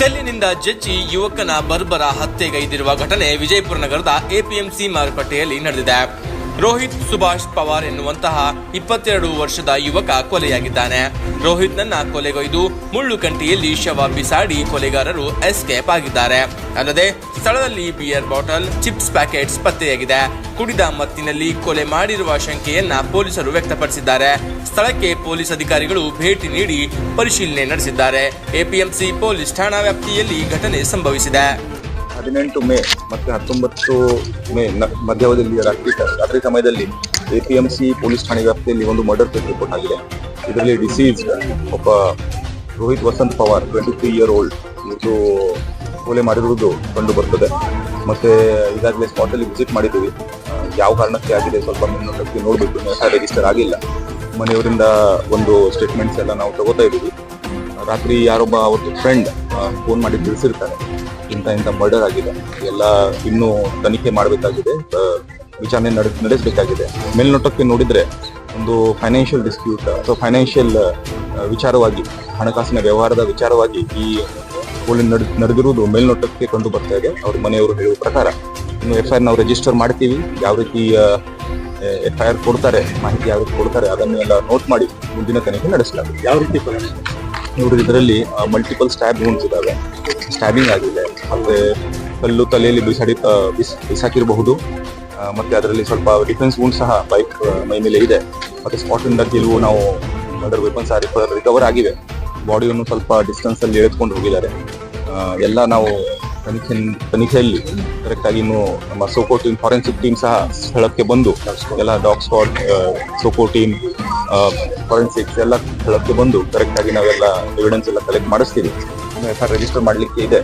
ಕೈಯಿಂದ ಜಜ್ಜಿ ಯುವಕನ ಬರ್ಬರ ಹತ್ಯೆಗೈದಿರುವ ಘಟನೆ ವಿಜಯಪುರ ನಗರದ ಎಪಿಎಂಸಿ ಮಾರುಕಟ್ಟೆಯಲ್ಲಿ ನಡೆದಿದೆ. ರೋಹಿತ್ ಸುಭಾಷ್ ಪವಾರ್ ಎನ್ನುವಂತಹ ಇಪ್ಪತ್ತೆರಡು ವರ್ಷದ ಯುವಕ ಕೊಲೆಯಾಗಿದ್ದಾನೆ. ರೋಹಿತ್ನನ್ನ ಕೊಲೆಗೊಯ್ದು ಮುಳ್ಳು ಕಂಟಿಯಲ್ಲಿ ಶವ ಬಿಸಾಡಿ ಕೊಲೆಗಾರರು ಎಸ್ಕೇಪ್ ಆಗಿದ್ದಾರೆ. ಅಲ್ಲದೆ ಸ್ಥಳದಲ್ಲಿ ಬಿಯರ್ ಬಾಟಲ್, ಚಿಪ್ಸ್ ಪ್ಯಾಕೆಟ್ಸ್ ಪತ್ತೆಯಾಗಿದೆ. ಕುಡಿದ ಮತ್ತಿನಲ್ಲಿ ಕೊಲೆ ಮಾಡಿರುವ ಶಂಕೆಯನ್ನ ಪೊಲೀಸರು ವ್ಯಕ್ತಪಡಿಸಿದ್ದಾರೆ. ಸ್ಥಳಕ್ಕೆ ಪೊಲೀಸ್ ಅಧಿಕಾರಿಗಳು ಭೇಟಿ ನೀಡಿ ಪರಿಶೀಲನೆ ನಡೆಸಿದ್ದಾರೆ. ಎಪಿಎಂಸಿ ಪೊಲೀಸ್ ಠಾಣಾ ವ್ಯಾಪ್ತಿಯಲ್ಲಿ ಘಟನೆ ಸಂಭವಿಸಿದೆ. ಹದಿನೆಂಟು ಮೇ ಮತ್ತು ಹತ್ತೊಂಬತ್ತು ಮೇ ಮಧ್ಯಾವಧಿಯಲ್ಲಿ ರಾತ್ರಿ ರಾತ್ರಿ ಸಮಯದಲ್ಲಿ A P M C police ಠಾಣೆ ವ್ಯಾಪ್ತಿಯಲ್ಲಿ ಒಂದು ಮರ್ಡರ್ ಕೇಸ್ ರಿಪೋರ್ಟ್ ಆಗಿದೆ. ಇದರಲ್ಲಿ ಡಿಸೀಸ್ ಒಬ್ಬ Rohit Vasant Pawar twenty three year old ಇದು ಕೊಲೆ ಮಾಡಿರುವುದು ಕಂಡು ಬರ್ತದೆ. ಮತ್ತೆ ಈಗಾಗಲೇ ಸ್ಪಾಟಲ್ಲಿ ವಿಸಿಟ್ ಮಾಡಿದ್ದೀವಿ. ಯಾವ ಕಾರಣಕ್ಕೆ ಆಗಿದೆ ಸ್ವಲ್ಪ ಮುನ್ನೋಟಕ್ಕೆ ನೋಡಬೇಕು. ರಿಜಿಸ್ಟರ್ ಆಗಿಲ್ಲ. ಮನೆಯವರಿಂದ ಒಂದು ಸ್ಟೇಟ್ಮೆಂಟ್ಸ್ ಎಲ್ಲ ನಾವು ತಗೋತಾ ಇದ್ದೀವಿ. ರಾತ್ರಿ ಯಾರೊಬ್ಬ ಅವ್ರದ್ದು ಫ್ರೆಂಡ್ ಫೋನ್ ಮಾಡಿ ತಿಳಿಸಿರ್ತಾರೆ. ಇಂಥ ಇಂಥ ಮರ್ಡರ್ ಆಗಿದೆ. ಎಲ್ಲ ಇನ್ನೂ ತನಿಖೆ ಮಾಡಬೇಕಾಗಿದೆ. ವಿಚಾರಣೆ ನಡೆ ನಡೆಸಬೇಕಾಗಿದೆ. ಮೇಲ್ನೋಟಕ್ಕೆ ನೋಡಿದರೆ ಒಂದು ಫೈನಾನ್ಷಿಯಲ್ ಡಿಸ್ಪ್ಯೂಟ್ ಅಥವಾ ಫೈನಾನ್ಷಿಯಲ್ ವಿಚಾರವಾಗಿ, ಹಣಕಾಸಿನ ವ್ಯವಹಾರದ ವಿಚಾರವಾಗಿ ಈ ಕೋಳಿ ನಡೆ, ನಡೆದಿರುವುದು ಮೇಲ್ನೋಟಕ್ಕೆ ಕಂಡು ಬರ್ತಾ ಇದೆ. ಅವ್ರ ಮನೆಯವರು ಹೇಳುವ ಪ್ರಕಾರ, ಇನ್ನು ಎಫ್ ಐ ಆರ್ ನಾವು ರಿಜಿಸ್ಟರ್ ಮಾಡ್ತೀವಿ. ಯಾವ ರೀತಿ ಎಫ್ ಐ ಆರ್ ಕೊಡ್ತಾರೆ, ಮಾಹಿತಿ ಯಾವ ರೀತಿ ಕೊಡ್ತಾರೆ, ಅದನ್ನೆಲ್ಲ ನೋಟ್ ಮಾಡಿ ಮುಂದಿನ ತನಿಖೆ ನಡೆಸಲಾಗುತ್ತೆ ಯಾವ ರೀತಿ ಕೊಲೆ ನೋಡಿ ಇದರಲ್ಲಿ ಮಲ್ಟಿಪಲ್ ಸ್ಟ್ಯಾಬ್ wounds ಇದಾವೆ. ಸ್ಟ್ಯಾಬಿಂಗ್ ಆಗಿದೆ. ಮತ್ತೆ ಕಲ್ಲು ತಲೆಯಲ್ಲಿ ಬಿಸಾಡಿ ಬಿಸ್, ಬಿಸಾಕಿರಬಹುದು. ಮತ್ತೆ ಅದರಲ್ಲಿ ಸ್ವಲ್ಪ ಡಿಫೆನ್ಸ್ wound ಸಹ ಬೈಕ್ ಮೈ ಮೇಲೆ ಇದೆ. ಮತ್ತೆ ಸ್ಪಾಟ್ ಇಂದ ಕೆಲವು ನಾವು, ಅದರ ವೆಪನ್ಸ್ ರಿಕವರ್ ಆಗಿವೆ. ಬಾಡಿಯನ್ನು ಸ್ವಲ್ಪ ಡಿಸ್ಟೆನ್ಸ್ ಅಲ್ಲಿ ಎಳೆದುಕೊಂಡು ಹೋಗಿದ್ದಾರೆ. ಎಲ್ಲ ನಾವು ತನಿಖೆ ತನಿಖೆಯಲ್ಲಿ ಕರೆಕ್ಟ್ ಆಗಿ ಇನ್ನು ನಮ್ಮ ಸೋಕೋ ಟೀಮ್ ಫಾರೆನ್ಸಿಕ್ ಟೀಮ್ ಸಹ ಸ್ಥಳಕ್ಕೆ ಬಂದು, ಎಲ್ಲ dog squad SOCO team forensics ಎಲ್ಲ ಸ್ಥಳಕ್ಕೆ ಬಂದು ಕರೆಕ್ಟ್ ಆಗಿ ನಾವೆಲ್ಲ ಎವಿಡೆನ್ಸ್ ಎಲ್ಲ ಕಲೆಕ್ಟ್ ಮಾಡಿಸ್ತೀವಿ. ರಿಜಿಸ್ಟರ್ ಮಾಡಲಿಕ್ಕೆ ಇದೆ.